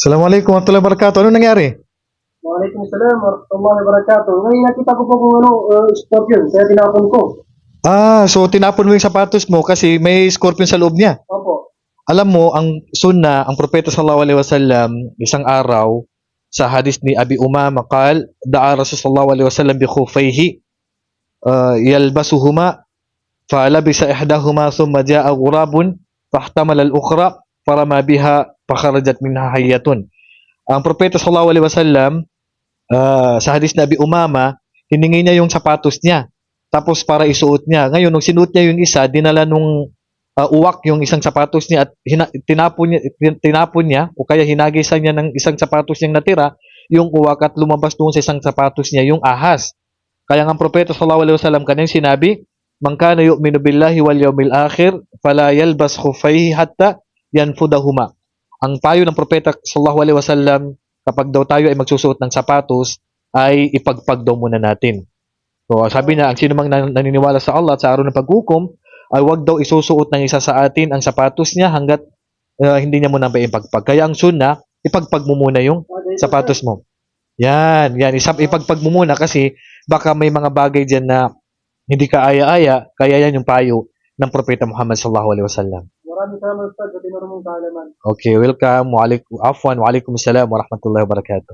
Assalamualaikum warahmatullahi wabarakatuh. Ano nangyari? Waalaikumsalam warahmatullahi wabarakatuh. Ngayon nakita ko po kung ano, uh, scorpion, kaya tinapon ko. Ah, so tinapon mo yung sapatos mo kasi may scorpion sa loob niya. Opo. Alam mo, ang sunna, ang propeta sallallahu alaihi wasallam, isang araw, sa hadis ni Abi Umama, qal, da'a Rasul sallallahu alaihi wasallam bi khufayhi, uh, yalbasuhuma, falabisa ihdahuma, thumma ja'a ghurabun, fahtamala al-ukhra, farama biha, fakharajat minha hayyatun. Ang propeta sallallahu alaihi wasallam, uh, sa hadis ni Abi Umama, hiningi niya yung sapatos niya. Tapos para isuot niya. Ngayon, nung sinuot niya yung isa, dinala nung uh, uwak yung isang sapatos niya at hina- tinapon niya, tin- tinapon niya o kaya hinagisan niya ng isang sapatos niyang natira yung uwak at lumabas doon sa isang sapatos niya yung ahas. Kaya nga propeta sallallahu alaihi wasallam kanyang sinabi, "Man kana yu'minu billahi wal yawmil akhir, fala yalbas khuffayhi hatta yanfudahuma." Ang payo ng propeta sallallahu alaihi wasallam kapag daw tayo ay magsusuot ng sapatos ay ipagpag daw muna natin. So, sabi niya, ang sino mang nan- naniniwala sa Allah sa araw ng paghukom, ay wag daw isusuot ng isa sa atin ang sapatos niya hanggat uh, hindi niya muna ba ipagpag. Kaya ang sunna, ipagpag mo muna yung sapatos mo. Yan, yan. Isap, ipagpag mo muna kasi baka may mga bagay dyan na hindi ka aya-aya, kaya yan yung payo ng Propeta Muhammad sallallahu alaihi wasallam. Okay, welcome. Walaikum, afwan, walaikum salam wa rahmatullahi wa barakatuh.